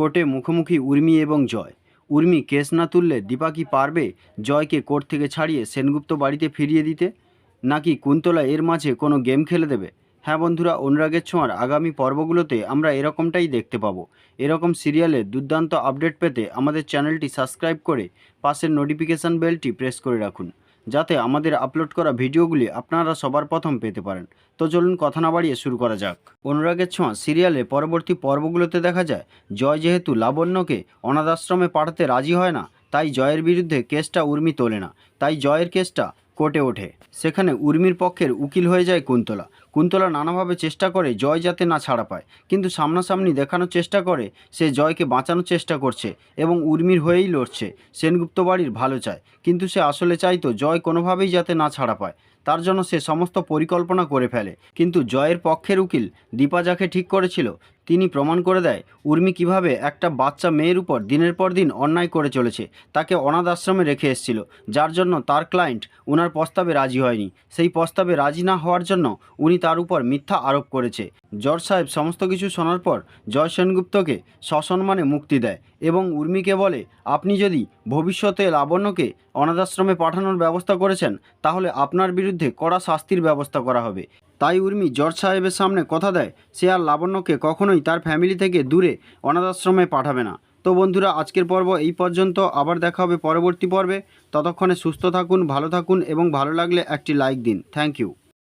কোর্টে মুখোমুখি উর্মি এবং জয়। উর্মি কেস না তুললে দীপা কি পারবে জয়কে কোর্ট থেকে ছাড়িয়ে সেনগুপ্ত বাড়িতে ফিরিয়ে দিতে? নাকি কুন্তলা এর মাঝে কোনো গেম খেলে দেবে? হ্যাঁ বন্ধুরা, অনুরাগের ছোঁয়ার আগামী পর্বগুলোতে আমরা এরকমটাই দেখতে পাবো। এরকম সিরিয়ালের দুর্দান্ত আপডেট পেতে আমাদের চ্যানেলটি সাবস্ক্রাইব করে পাশের নোটিফিকেশান বেলটি প্রেস করে রাখুন। যাতে আমাদের আপলোড করা ভিডিওগুলি আপনারা সবার প্রথম পেতে পারেন। তো চলুন কথা না বাড়িয়ে শুরু করা যাক। অনুরাগের ছোঁয়া সিরিয়ালে পরবর্তী পর্বগুলোতে দেখা যায়, জয় যেহেতু লাবণ্যকে অনাথাশ্রমে পাঠাতে রাজি হয় না তাই জয়ের বিরুদ্ধে কেসটা উর্মি তোলে না। তাই জয়ের কেসটা কোর্টে ওঠে। সেখানে উর্মির পক্ষের উকিল হয়ে যায় কুন্তলা। কুন্তলা নানাভাবে চেষ্টা করে জয় যাতে না ছাড়া পায়। কিন্তু সামনাসামনি দেখানোর চেষ্টা করে, সে জয়কে বাঁচানোর চেষ্টা করছে এবং উর্মির হয়েই লড়ছে। সেনগুপ্ত বাড়ির ভালো চায়। কিন্তু সে আসলে চাইতো জয় কোনোভাবেই যাতে না ছাড়া পায়। তার জন্য সে সমস্ত পরিকল্পনা করে ফেলে। কিন্তু জয়ের পক্ষের উকিল দীপা যাকে ঠিক করেছিল তিনি প্রমাণ করে দেয়, উর্মি কীভাবে একটা বাচ্চা মেয়ের উপর দিনের পর দিন অন্যায় করে চলেছে, তাকে অনাথ আশ্রমে রেখে এসেছিল, যার জন্য তার ক্লায়েন্ট ওনার প্রস্তাবে রাজি হয়নি। সেই প্রস্তাবে রাজি না হওয়ার জন্য উনি তার উপর মিথ্যা আরোপ করেছে। জর্জ সাহেব সমস্ত কিছু শোনার পর জয় সেনগুপ্তকে সসম্মানে মুক্তি দেয় এবং উর্মিকে বলে, আপনি যদি ভবিষ্যতে লাবণ্যকে অনাথাশ্রমে পাঠানোর ব্যবস্থা করেছেন, তাহলে আপনার বিরুদ্ধে কড়া শাস্তির ব্যবস্থা করা হবে। তাই উর্মি জর্জ সাহেবের সামনে কথা দেয়, সে আর লাবণ্যকে কখনোই তার ফ্যামিলি থেকে দূরে, অনাথাশ্রমে পাঠাবে না। তো বন্ধুরা, আজকের পর্ব এই পর্যন্ত, আবার দেখা হবে পরবর্তী পর্বে। ততক্ষণে সুস্থ থাকুন, ভালো থাকুন এবং ভালো লাগলে একটি লাইক দিন। Thank you